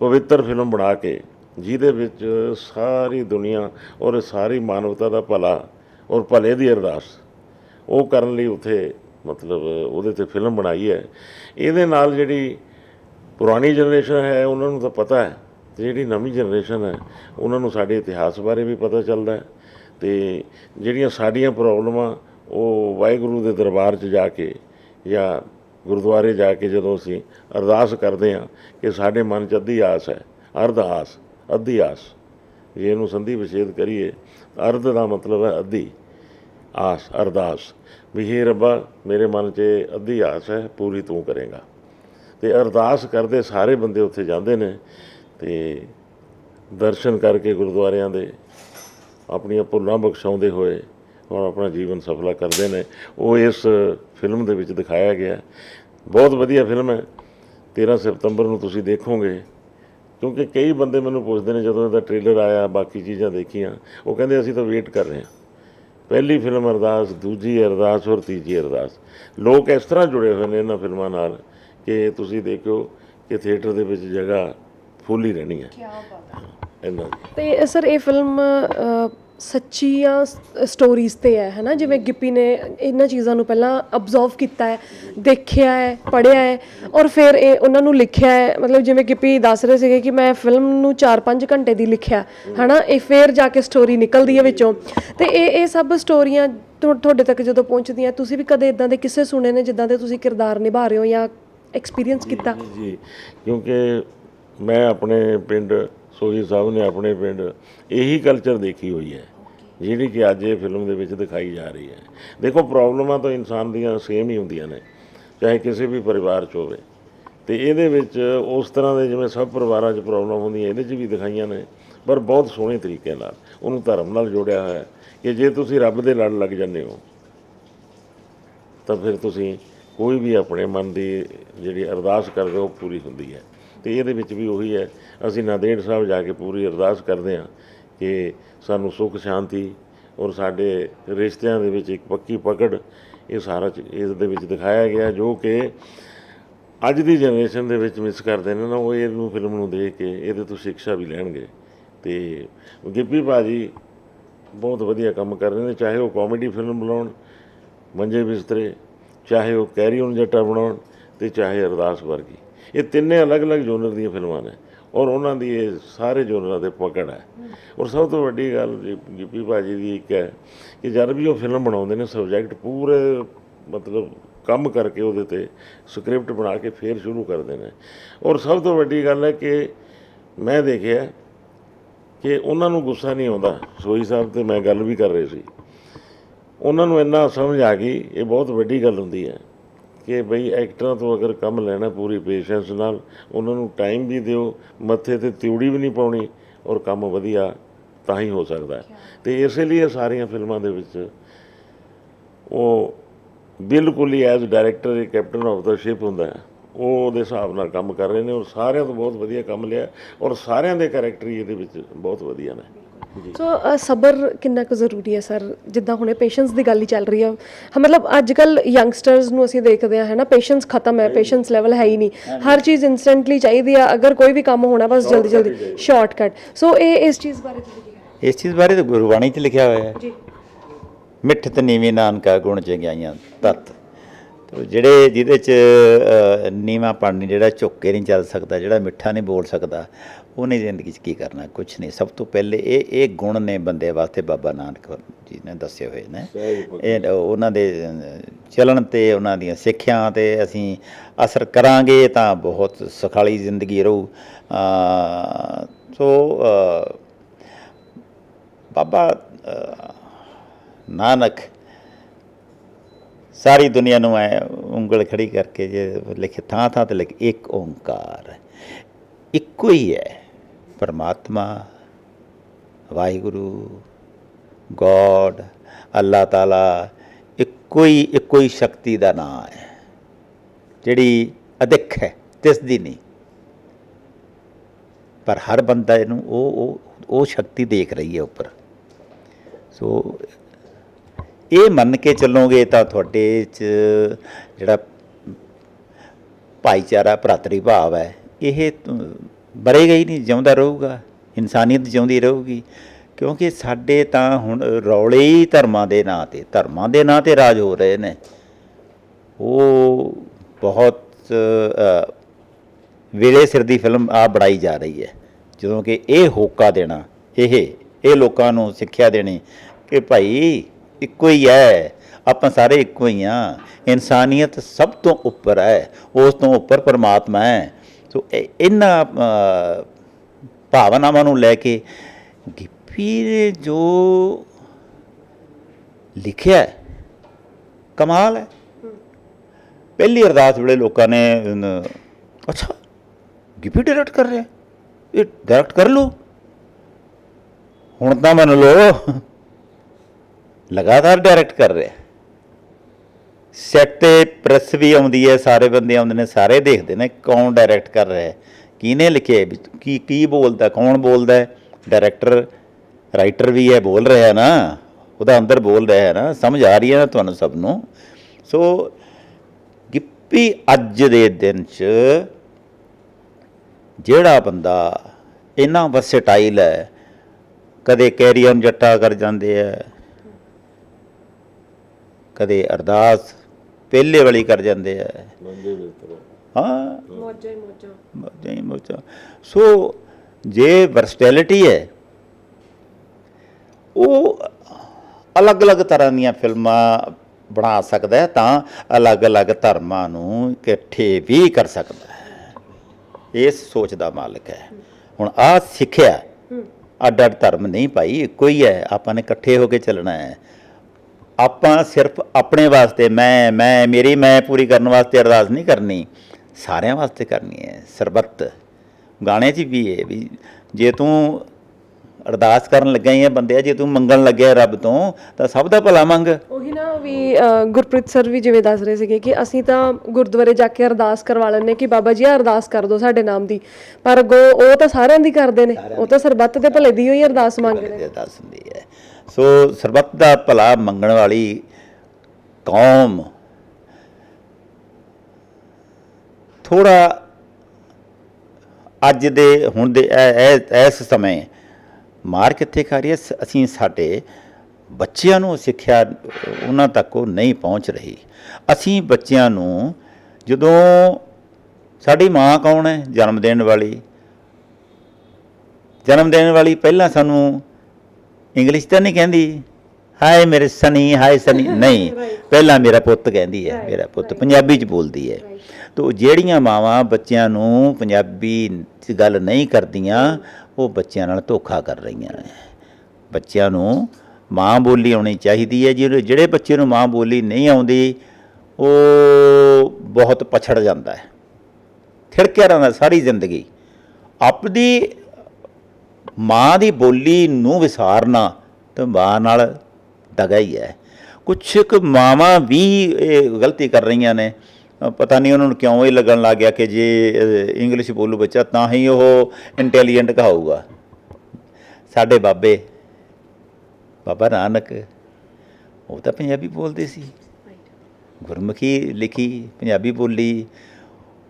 ਪਵਿੱਤਰ ਫਿਲਮ ਬਣਾ ਕੇ ਜਿਹਦੇ ਵਿੱਚ ਸਾਰੀ ਦੁਨੀਆ ਔਰ ਸਾਰੀ ਮਾਨਵਤਾ ਦਾ ਭਲਾ ਔਰ ਭਲੇ ਦੀ ਅਰਦਾਸ। ਉਹ ਕਰਨ ਲਈ ਉਥੇ ਮਤਲਬ ਉਹਦੇ ਤੇ ਫਿਲਮ ਬਣਾਈ ਹੈ। ਇਹਦੇ ਨਾਲ ਜਿਹੜੀ ਪੁਰਾਣੀ ਜਨਰੇਸ਼ਨ ਹੈ, ਉਹਨਾਂ ਨੂੰ ਤਾਂ ਪਤਾ ਹੈ। ਤੇ ਜਿਹੜੀ ਨਵੀਂ ਜਨਰੇਸ਼ਨ ਹੈ, ਉਹਨਾਂ ਨੂੰ ਸਾਡੇ ਇਤਿਹਾਸ ਬਾਰੇ ਵੀ ਪਤਾ ਚੱਲਦਾ ਹੈ। ਤੇ ਜਿਹੜੀਆਂ ਸਾਡੀਆਂ ਪ੍ਰੋਬਲਮਾਂ, ਉਹ ਵਾਹਿਗੁਰੂ ਦੇ ਦਰਬਾਰ 'ਚ ਜਾ ਕੇ ਜਾਂ ਗੁਰਦੁਆਰੇ ਜਾ ਕੇ ਜਦੋਂ ਅਸੀਂ ਅਰਦਾਸ ਕਰਦੇ ਹਾਂ ਕਿ ਸਾਡੇ ਮਨ 'ਚ ਅੱਧੀ ਆਸ ਹੈ, ਅਰਧ ਆਸ, ਅੱਧੀ ਆਸ। ਜੇ ਇਹਨੂੰ ਸੰਧੀ ਵਿਛੇਦ ਕਰੀਏ, ਅਰਧ ਦਾ ਮਤਲਬ ਹੈ ਅੱਧੀ। ਆਸ, ਅਰਦਾਸ। ਵੀ ਹੇ ਰੱਬਾ, ਮੇਰੇ ਮਨ 'ਚ ਅੱਧੀ ਆਸ ਹੈ, ਪੂਰੀ ਤੂੰ ਕਰੇਗਾ। ਤੇ ਅਰਦਾਸ ਕਰਦੇ ਸਾਰੇ ਬੰਦੇ ਉੱਥੇ ਜਾਂਦੇ ਨੇ ਤੇ ਦਰਸ਼ਨ ਕਰਕੇ ਗੁਰਦੁਆਰਿਆਂ ਦੇ ਆਪਣੀਆਂ ਭੁੱਲਾਂ ਬਖਸ਼ਾਉਂਦੇ ਹੋਏ ਔਰ ਆਪਣਾ ਜੀਵਨ ਸਫਲਾ ਕਰਦੇ ਨੇ। ਉਹ ਇਸ ਫਿਲਮ ਦੇ ਵਿੱਚ ਦਿਖਾਇਆ ਗਿਆ। ਬਹੁਤ ਵਧੀਆ ਫਿਲਮ ਹੈ। 13 ਸਤੰਬਰ ਨੂੰ ਤੁਸੀਂ ਦੇਖੋਗੇ। ਕਿਉਂਕਿ ਕਈ ਬੰਦੇ ਮੈਨੂੰ ਪੁੱਛਦੇ ਨੇ ਜਦੋਂ ਇਹਦਾ ਟ੍ਰੇਲਰ ਆਇਆ, ਬਾਕੀ ਚੀਜ਼ਾਂ ਦੇਖੀਆਂ, ਉਹ ਕਹਿੰਦੇ ਅਸੀਂ ਤਾਂ ਵੇਟ ਕਰ ਰਹੇ ਹਾਂ। ਪਹਿਲੀ ਫਿਲਮ ਅਰਦਾਸ ਦੂਜੀ ਅਰਦਾਸ ਔਰ ਤੀਜੀ ਅਰਦਾਸ। ਲੋਕ ਇਸ ਤਰ੍ਹਾਂ ਜੁੜੇ ਹੋਏ ਨੇ ਇਹਨਾਂ ਫਿਲਮਾਂ ਨਾਲ ਕਿ ਤੁਸੀਂ ਦੇਖਿਓ ਕਿ ਥੀਏਟਰ ਦੇ ਵਿੱਚ ਜਗ੍ਹਾ ਫੁੱਲ ਹੀ ਰਹਿਣੀ ਹੈ। ਕੀ ਬਾਤ ਹੈ। ਇਹਨਾਂ ਦੀ ਤੇ ਸਰ ਇਹ ਫਿਲਮ ਸੱਚੀਆਂ ਸਟੋਰੀਜ਼ ਤੇ ਹੈ ਹਨਾ? ਜਿਵੇਂ ਗਿੱਪੀ ਨੇ ਇਹਨਾਂ ਚੀਜ਼ਾਂ ਨੂੰ ਪਹਿਲਾਂ ਅਬਜ਼ਰਵ ਕੀਤਾ ਹੈ ਦੇਖਿਆ ਹੈ ਪੜ੍ਹਿਆ ਹੈ ਔਰ ਫਿਰ ਇਹ ਉਹਨਾਂ ਨੂੰ ਲਿਖਿਆ ਹੈ। ਮਤਲਬ ਜਿਵੇਂ ਗਿੱਪੀ ਦੱਸ ਰਹੇ ਸੀਗੇ ਕਿ ਮੈਂ ਫਿਲਮ ਨੂੰ 4-5 ਘੰਟੇ ਦੀ ਲਿਖਿਆ ਹਨਾ? ਇਹ ਫਿਰ ਜਾ ਕੇ ਸਟੋਰੀ ਨਿਕਲਦੀ ਹੈ ਵਿੱਚੋਂ। ਤੇ ਇਹ ਇਹ ਸਭ ਸਟੋਰੀਆਂ ਤੁਹਾ- ਤੁਹਾਡੇ ਤੱਕ ਜਦੋਂ ਪਹੁੰਚਦੀਆਂ ਤੁਸੀਂ ਵੀ ਕਦੇ ਇਦਾਂ ਦੇ ਕਿਸੇ ਸੁਣੇ ਨੇ ਜਿੱਦਾਂ ਦੇ ਤੁਸੀਂ ਕਿਰਦਾਰ ਨਿਭਾ ਰਹੇ ਹੋ ਜਾਂ ਐਕਸਪੀਰੀਅੰਸ ਕੀਤਾ? ਜੀ। ਕਿਉਂਕਿ ਮੈਂ ਆਪਣੇ ਪਿੰਡ ਸੋਹੀ ਸਾਹਿਬ ਨੇ ਆਪਣੇ ਪਿੰਡ ਇਹੀ ਕਲਚਰ ਦੇਖੀ ਹੋਈ ਹੈ, ਜਿਹੜੀ ਕਿ ਅੱਜ ਇਹ ਫਿਲਮ ਦੇ ਵਿੱਚ ਦਿਖਾਈ ਜਾ ਰਹੀ ਹੈ। ਦੇਖੋ ਪ੍ਰੋਬਲਮਾਂ ਤਾਂ ਇਨਸਾਨ ਦੀਆਂ ਸੇਮ ਹੀ ਹੁੰਦੀਆਂ ਨੇ, ਚਾਹੇ ਕਿਸੇ ਵੀ ਪਰਿਵਾਰ 'ਚ ਹੋਵੇ। ਤੇ ਇਹਦੇ ਵਿੱਚ ਉਸ ਤਰ੍ਹਾਂ ਦੇ ਜਿਵੇਂ ਸਭ ਪਰਿਵਾਰਾਂ 'ਚ ਪ੍ਰੋਬਲਮ ਹੁੰਦੀਆਂ, ਇਹਦੇ 'ਚ ਵੀ ਦਿਖਾਈਆਂ ਨੇ, ਪਰ ਬਹੁਤ ਸੋਹਣੇ ਤਰੀਕੇ ਨਾਲ ਉਹਨੂੰ ਧਰਮ ਨਾਲ ਜੋੜਿਆ ਹੋਇਆ ਹੈ ਕਿ ਜੇ ਤੁਸੀਂ ਰੱਬ ਦੇ ਲੜ ਲੱਗ ਜਾਂਦੇ ਹੋ, ਤਾਂ ਫਿਰ ਤੁਸੀਂ ਕੋਈ ਵੀ ਆਪਣੇ ਮਨ ਦੀ ਜਿਹੜੀ ਅਰਦਾਸ ਕਰਦੇ ਹੋ, ਉਹ ਪੂਰੀ ਹੁੰਦੀ ਹੈ। ਤੇ ਇਹਦੇ ਵਿੱਚ ਵੀ ਉਹੀ ਹੈ, ਅਸੀਂ ਨਾਂਦੇੜ ਸਾਹਿਬ ਜਾ ਕੇ ਪੂਰੀ ਅਰਦਾਸ ਕਰਦੇ ਹਾਂ ਕਿ ਸਾਨੂੰ ਸੁੱਖ, ਸ਼ਾਂਤੀ ਔਰ ਸਾਡੇ ਰਿਸ਼ਤਿਆਂ ਦੇ ਵਿੱਚ ਇੱਕ ਪੱਕੀ ਪਕੜ ਇਹ ਸਾਰਾ ਚ- ਇਸ ਦੇ ਵਿੱਚ ਦਿਖਾਇਆ ਗਿਆ, ਜੋ ਕਿ ਅੱਜ ਦੀ ਜਨਰੇਸ਼ਨ ਦੇ ਵਿੱਚ ਮਿਸ ਕਰਦੇ ਨੇ ਨਾ, ਉਹ ਇਹਨੂੰ ਫਿਲਮ ਨੂੰ ਦੇਖ ਕੇ ਇਹਦੇ ਤੋਂ ਸਿੱਖਿਆ ਵੀ ਲੈਣਗੇ। ਤੇ ਗਿੱਪੀ ਭਾਜੀ ਬਹੁਤ ਵਧੀਆ ਕੰਮ ਕਰ ਰਹੇ ਨੇ, ਚਾਹੇ ਉਹ ਕਾਮੇਡੀ ਫਿਲਮ ਬਣਾਉਣ, ਮੰਜੇ ਬਿਸਤਰੇ, ਚਾਹੇ ਉਹ ਕੈਰੀ ਔਨ ਜੱਟਾ ਬਣਾਉਣ ਤੇ ਚਾਹੇ ਅਰਦਾਸ ਵਰਗੀ। ਇਹ ਤਿੰਨੇ ਅਲੱਗ-ਅਲੱਗ ਜੋਨਰ ਦੀਆਂ ਫਿਲਮਾਂ ਨੇ ਔਰ ਉਹਨਾਂ ਦੀ ਇਹ ਸਾਰੇ ਜੋਨਰਾਂ ਦੇ ਪਕੜ ਹੈ। ਔਰ ਸਭ ਤੋਂ ਵੱਡੀ ਗੱਲ ਜੀ- ਗਿੱਪੀ ਭਾਜੀ ਦੀ ਇੱਕ ਹੈ ਕਿ ਜਦ ਵੀ ਉਹ ਫਿਲਮ ਬਣਾਉਂਦੇ ਨੇ, ਸਬਜੈਕਟ ਪੂਰੇ ਮਤਲਬ ਕੰਮ ਕਰਕੇ ਉਹਦੇ ਤੇ ਸਕ੍ਰਿਪਟ ਬਣਾ ਕੇ ਫੇਰ ਸ਼ੁਰੂ ਕਰਦੇ ਨੇ। ਔਰ ਸਭ ਤੋਂ ਵੱਡੀ ਗੱਲ ਹੈ ਕਿ ਮੈਂ ਦੇਖਿਆ ਕਿ ਉਹਨਾਂ ਨੂੰ ਗੁੱਸਾ ਨਹੀਂ ਆਉਂਦਾ। ਸੋਈ ਸਾਹਿਬ ਤੇ ਮੈਂ ਗੱਲ ਵੀ ਕਰ ਰਹੇ ਸੀ। ਉਹਨਾਂ ਨੂੰ ਇੰਨਾ ਸਮਝ ਆ ਗਈ, ਇਹ ਬਹੁਤ ਵੱਡੀ ਗੱਲ ਹੁੰਦੀ ਹੈ। ਕਿ ਬਈ ਐਕਟਰਾਂ ਤੋਂ ਅਗਰ ਕੰਮ ਲੈਣਾ ਪੂਰੀ ਪੇਸ਼ੈਂਸ ਨਾਲ ਉਹਨਾਂ ਨੂੰ ਟਾਈਮ ਵੀ ਦਿਓ ਮੱਥੇ ਤੇ ਤਿਉੜੀ ਵੀ ਨਹੀਂ ਪਾਉਣੀ ਔਰ ਕੰਮ ਵਧੀਆ ਤਾਂ ਹੀ ਹੋ ਸਕਦਾ ਹੈ। ਤੇ ਇਸੇ ਲਈ ਇਹ ਸਾਰੀਆਂ ਫਿਲਮਾਂ ਦੇ ਵਿੱਚ ਉਹ ਬਿਲਕੁਲ ਹੀ ਐਜ਼ ਡਾਇਰੈਕਟਰ ਇਹ ਕੈਪਟਨ ਆਫ ਦਾ ਸ਼ਿਪ ਹੁੰਦਾ ਹੈ। ਉਹ ਉਹਦੇ ਹਿਸਾਬ ਨਾਲ ਕੰਮ ਕਰ ਰਹੇ ਨੇ ਔਰ ਸਾਰਿਆਂ ਤੋਂ ਬਹੁਤ ਵਧੀਆ ਕੰਮ ਲਿਆ ਔਰ ਸਾਰਿਆਂ ਦੇ ਕੈਰੈਕਟਰ ਹੀ ਇਹਦੇ ਵਿੱਚ ਬਹੁਤ ਵਧੀਆ ਨੇ। ਸੋ ਸਬਰ ਕਿੰਨਾ ਕੁ ਜ਼ਰੂਰੀ ਹੈ ਸਰ? ਜਿੱਦਾਂ ਹੁਣੇ ਪੇਸ਼ੈਂਸ ਦੀ ਗੱਲ ਹੀ ਚੱਲ ਰਹੀ ਹੈ ਹਾਂ, ਮਤਲਬ ਅੱਜ ਕੱਲ ਯੰਗਸਟਰਸ ਨੂੰ ਅਸੀਂ ਦੇਖਦੇ ਹਾਂ ਹੈ ਨਾ ਪੇਸ਼ੈਂਸ ਖਤਮ ਹੈ ਪੇਸ਼ੈਂਸ ਲੈਵਲ ਹੈ ਹੀ ਨਹੀਂ। ਹਰ ਚੀਜ਼ ਇਨਸਟੈਂਟਲੀ ਚਾਹੀਦੀ ਆ। ਅਗਰ ਕੋਈ ਵੀ ਕੰਮ ਹੋਣਾ ਬਸ ਜਲਦੀ ਜਲਦੀ ਸ਼ਾਰਟਕਟ ਸੋ ਇਹ ਇਸ ਚੀਜ਼ ਬਾਰੇ ਤੁਸੀਂ ਇਸ ਚੀਜ਼ ਬਾਰੇ ਤਾਂ ਗੁਰਬਾਣੀ 'ਚ ਲਿਖਿਆ ਹੋਇਆ ਹੈ। ਜੀ। ਮਿੱਠਤ ਨੀਵੀਂ ਨਾਨਕਾ ਗੁਣ ਚੰਗਿਆਈਆਂ ਤਤ। ਜਿਹੜੇ ਜਿਹਦੇ 'ਚ ਨੀਵਾਂ ਪਾਣੀ ਜਿਹੜਾ ਝੁੱਕ ਕੇ ਨਹੀਂ ਚੱਲ ਸਕਦਾ ਜਿਹੜਾ ਮਿੱਠਾ ਨਹੀਂ ਬੋਲ ਸਕਦਾ ਉਹਨੇ ਜ਼ਿੰਦਗੀ 'ਚ ਕੀ ਕਰਨਾ? ਕੁਝ ਨਹੀਂ। ਸਭ ਤੋਂ ਪਹਿਲੇ ਇਹ ਇਹ ਗੁਣ ਨੇ ਬੰਦੇ ਵਾਸਤੇ ਬਾਬਾ ਨਾਨਕ ਜੀ ਨੇ ਦੱਸੇ ਹੋਏ ਨੇ। ਇਹ ਉਹਨਾਂ ਦੇ ਚੱਲਣ ਤੇ ਉਹਨਾਂ ਦੀਆਂ ਸਿੱਖਿਆ ਤੇ ਅਸੀਂ ਅਸਰ ਕਰਾਂਗੇ ਤਾਂ ਬਹੁਤ ਸੁਖਾਲੀ ਜ਼ਿੰਦਗੀ ਰਹੂ। ਸੋ ਬਾਬਾ ਨਾਨਕ ਸਾਰੀ ਦੁਨੀਆ ਨੂੰ ਐ ਉਂਗਲ ਖੜੀ ਕਰਕੇ ਜੇ ਲਿਖੇ ਥਾਂ ਥਾਂ ਤੇ ਲਿਖ, ਇੱਕ ਓੰਕਾਰ ਇੱਕੋ ਹੀ ਹੈ, ਪਰਮਾਤਮਾ, ਵਾਹਿਗੁਰੂ, ਗੋਡ, ਅੱਲਾਹ ਤਾਲਾ, ਇੱਕੋ ਹੀ ਇੱਕੋ ਹੀ ਸ਼ਕਤੀ ਦਾ ਨਾਮ ਹੈ, ਜਿਹੜੀ ਅਦਿੱਖ ਹੈ ਦਿਸਦੀ ਨਹੀਂ। ਪਰ ਹਰ ਬੰਦਾ ਇਹਨੂੰ ਉਹ ਉਹ ਉਹ ਸ਼ਕਤੀ ਦੇਖ ਰਹੀ ਹੈ ਉੱਪਰ। ਸੋ ਇਹ ਮੰਨ ਕੇ ਚੱਲੋਗੇ ਤਾਂ ਤੁਹਾਡੇ ਚ ਜਿਹੜਾ ਭਾਈਚਾਰਾ, ਭਰਾਤਰੀ ਭਾਵ ਹੈ, ਇਹ ਤ- ਬਰੇਗਾ ਹੀ ਨਹੀਂ, ਜਿਉਂਦਾ ਰਹੂਗਾ, ਇਨਸਾਨੀਅਤ ਜਿਉਂਦੀ ਰਹੂਗੀ। ਕਿਉਂਕਿ ਸਾਡੇ ਤਾਂ ਹੁਣ ਰੌਲੇ ਹੀ ਧਰਮਾਂ ਦੇ ਨਾਂ ਤੇ, ਧਰਮਾਂ ਦੇ ਨਾਂ ਤੇ ਰਾਜ ਹੋ ਰਹੇ ਨੇ। ਉਹ ਬਹੁਤ ਵੇਲੇ ਸਿਰ ਦੀ ਫਿਲਮ ਆ ਬਣਾਈ ਜਾ ਰਹੀ ਹੈ। ਜਦੋਂ ਕਿ ਇਹ ਹੋਕਾ ਦੇਣਾ, ਇਹ ਇਹ ਲੋਕਾਂ ਨੂੰ ਸਿੱਖਿਆ ਦੇਣੀ ਕਿ ਭਾਈ ਇੱਕੋ ਹੀ ਹੈ। ਆਪਾਂ ਸਾਰੇ ਇੱਕੋ ਹੀ ਆ ਇਨਸਾਨੀਅਤ ਸਭ ਤੋਂ ਉੱਪਰ ਹੈ। ਉਸ ਤੋਂ ਉੱਪਰ ਪਰਮਾਤਮਾ ਹੈ। ਸੋ ਇਹ- ਇਹਨਾਂ ਭਾਵਨਾਵਾਂ ਨੂੰ ਲੈ ਕੇ ਗਿੱਪੀ ਜੋ ਲਿਖਿਆ ਕਮਾਲ ਹੈ। ਪਹਿਲੀ ਅਰਦਾਸ ਵੇਲੇ ਲੋਕਾਂ ਨੇ ਅੱਛਾ, ਗਿੱਪੀ ਡਾਇਰੈਕਟ ਕਰ ਰਿਹਾ। ਇਹ ਡਾਇਰੈਕਟ ਕਰ ਲਓ। ਹੁਣ ਤਾਂ ਮੰਨ ਲਓ ਲਗਾਤਾਰ ਡਾਇਰੈਕਟ ਕਰ ਰਿਹਾ। ਸੈੱਟ ਤੇ ਪ੍ਰੈਸ ਵੀ ਆਉਂਦੀ ਹੈ, ਸਾਰੇ ਬੰਦੇ ਆਉਂਦੇ ਨੇ, ਸਾਰੇ ਦੇਖਦੇ ਨੇ ਕੌਣ ਡਾਇਰੈਕਟ ਕਰ ਰਿਹਾ ਹੈ। ਕਿਹਨੇ ਲਿਖਿਆ ਕੀ ਕੀ ਬੋਲਦਾ, ਕੌਣ ਬੋਲਦਾ ਹੈ? ਡਾਇਰੈਕਟਰ ਰਾਈਟਰ ਵੀ ਹੈ ਬੋਲ ਰਿਹਾ ਨਾ। ਉਹਦਾ ਅੰਦਰ ਬੋਲ ਰਿਹਾ ਹੈ ਨਾ। ਸਮਝ ਆ ਰਹੀ ਹੈ ਨਾ ਤੁਹਾਨੂੰ ਸਭ ਨੂੰ। ਸੋ ਗਿੱਪੀ ਅੱਜ ਦੇ ਦਿਨ 'ਚ ਜਿਹੜਾ ਬੰਦਾ ਇੰਨਾ ਵਰਸਟਾਈਲ ਹੈ, ਕਦੇ ਕੈਰੀਅਨ ਜੱਟਾ ਕਰ ਜਾਂਦੇ ਆ ਕਦੇ ਅਰਦਾਸ ਪਹਿਲੇ ਵਾਲੀ ਕਰ ਜਾਂਦੇ ਆ। ਹਾਂ। ਮੌਜਾਂ ਹੀ ਮੌਜਾਂ। ਮੌਜਾਂ ਹੀ ਮੌਜਾਂ। ਸੋ ਜੇ ਵਰਸਟੈਲਿਟੀ ਹੈ ਉਹ ਅਲੱਗ-ਅਲੱਗ ਤਰ੍ਹਾਂ ਦੀਆਂ ਫਿਲਮਾਂ ਬਣਾ ਸਕਦਾ ਹੈ ਤਾਂ ਅਲੱਗ-ਅਲੱਗ ਧਰਮਾਂ ਨੂੰ ਇਕੱਠੇ ਵੀ ਕਰ ਸਕਦਾ ਹੈ। ਇਸ ਸੋਚ ਦਾ ਮਾਲਕ ਹੈ। ਹੁਣ ਆ ਸਿੱਖਿਆ ਅੱਡ ਅੱਡ ਧਰਮ ਨਹੀਂ ਭਾਈ ਇੱਕੋ ਹੀ ਹੈ। ਆਪਾਂ ਨੇ ਇਕੱਠੇ ਹੋ ਕੇ ਚੱਲਣਾ ਹੈ। ਆਪਾਂ ਸਿਰਫ ਆਪਣੇ ਵਾਸਤੇ ਮੈਂ ਮੈਂ ਮੇਰੀ ਮੈਂ ਪੂਰੀ ਕਰਨ ਵਾਸਤੇ ਅਰਦਾਸ ਨਹੀਂ ਕਰਨੀ। ਸਾਰਿਆਂ ਵਾਸਤੇ ਕਰਨੀ ਹੈ ਸਰਬੱਤ। ਗਾਣੇ 'ਚ ਵੀ ਹੈ ਵੀ ਜੇ ਤੂੰ ਅਰਦਾਸ ਕਰਨ ਲੱਗਾ ਹੀ ਹੈ ਬੰਦਿਆ ਜੇ ਤੂੰ ਮੰਗਣ ਲੱਗਿਆ ਰੱਬ ਤੋਂ ਤਾਂ ਸਭ ਦਾ ਭਲਾ ਮੰਗ। ਉਹੀ ਨਾ ਵੀ ਗੁਰਪ੍ਰੀਤ ਸਰ ਵੀ ਜਿਵੇਂ ਦੱਸ ਰਹੇ ਸੀਗੇ ਕਿ ਅਸੀਂ ਤਾਂ ਗੁਰਦੁਆਰੇ ਜਾ ਕੇ ਅਰਦਾਸ ਕਰਵਾ ਲੈਂਦੇ ਕਿ ਬਾਬਾ ਜੀ ਆ ਅਰਦਾਸ ਕਰ ਦਿਓ ਸਾਡੇ ਨਾਮ ਦੀ। ਪਰ ਅੱਗੋਂ ਉਹ ਤਾਂ ਸਾਰਿਆਂ ਦੀ ਕਰਦੇ ਨੇ ਉਹ ਤਾਂ ਸਰਬੱਤ ਦੇ ਭਲੇ ਦੀ ਹੋਈ ਅਰਦਾਸ ਮੰਗਦੇ ਨੇ। ਅਰਦਾਸ ਹੁੰਦੀ ਹੈ। ਸੋ ਸਰਬੱਤ ਦਾ ਭਲਾ ਮੰਗਣ ਵਾਲੀ ਕੌਮ। ਥੋੜਾ ਅੱਜ ਦੇ, ਹੁਣ ਦੇ ਇਹ- ਇਸ ਸਮੇਂ ਮਾਰ ਕਿੱਥੇ ਖਾ ਰਹੀ ਹੈ? ਅਸੀਂ ਸਾਡੇ ਬੱਚਿਆਂ ਨੂੰ ਸਿੱਖਿਆ, ਉਹਨਾਂ ਤੱਕ ਉਹ ਨਹੀਂ ਪਹੁੰਚ ਰਹੀ। ਅਸੀਂ ਬੱਚਿਆਂ ਨੂੰ ਜਦੋਂ ਸਾਡੀ ਮਾਂ ਕੌਣ ਹੈ? ਜਨਮ ਦੇਣ ਵਾਲੀ। ਜਨਮ ਦੇਣ ਵਾਲੀ ਪਹਿਲਾਂ ਸਾਨੂੰ ਇੰਗਲਿਸ਼ ਤਾਂ ਨਹੀਂ ਕਹਿੰਦੀ। ਹਾਏ ਮੇਰੇ ਸਨੀ ਹਾਏ ਸਨੀ। ਨਹੀਂ ਪਹਿਲਾਂ ਮੇਰਾ ਪੁੱਤ ਕਹਿੰਦੀ ਹੈ ਮੇਰਾ ਪੁੱਤ ਪੰਜਾਬੀ ਚ ਬੋਲਦੀ ਹੈ। ਤੋ ਜਿਹੜੀਆਂ ਮਾਵਾਂ ਬੱਚਿਆਂ ਨੂੰ ਪੰਜਾਬੀ ਚ ਗੱਲ ਨਹੀਂ ਕਰਦੀਆਂ ਉਹ ਬੱਚਿਆਂ ਨਾਲ ਧੋਖਾ ਕਰ ਰਹੀਆਂ ਨੇ। ਬੱਚਿਆਂ ਨੂੰ ਮਾਂ ਬੋਲੀ ਆਉਣੀ ਚਾਹੀਦੀ ਹੈ। ਜਿਹੜੇ ਜਿਹੜੇ ਬੱਚੇ ਨੂੰ ਮਾਂ ਬੋਲੀ ਨਹੀਂ ਆਉਂਦੀ ਉਹ ਬਹੁਤ ਪਛੜ ਜਾਂਦਾ ਹੈ। ਥਿੜਕਿਆ ਰਹਿੰਦਾ ਸਾਰੀ ਜ਼ਿੰਦਗੀ। ਆਪਦੀ ਮਾਂ ਦੀ ਬੋਲੀ ਨੂੰ ਵਿਸਾਰਨਾ ਤੇ ਮਾਂ ਨਾਲ ਦਗਾ ਹੀ ਹੈ। ਕੁਛ ਕੁ ਮਾਵਾਂ ਵੀ ਇਹ ਗਲਤੀ ਕਰ ਰਹੀਆਂ ਨੇ। ਪਤਾ ਨਹੀਂ ਉਹਨਾਂ ਨੂੰ ਕਿਉਂ ਇਹ ਲੱਗਣ ਲੱਗ ਗਿਆ ਕਿ ਜੇ ਇੰਗਲਿਸ਼ ਬੋਲੂ ਬੱਚਾ ਤਾਂ ਹੀ ਉਹ ਇੰਟੈਲੀਜੈਂਟ ਕਹਾਊਗਾ। ਸਾਡੇ ਬਾਬੇ ਬਾਬਾ ਨਾਨਕ ਉਹ ਤਾਂ ਪੰਜਾਬੀ ਬੋਲਦੇ ਸੀ। ਗੁਰਮੁਖੀ ਲਿਖੀ ਪੰਜਾਬੀ ਬੋਲੀ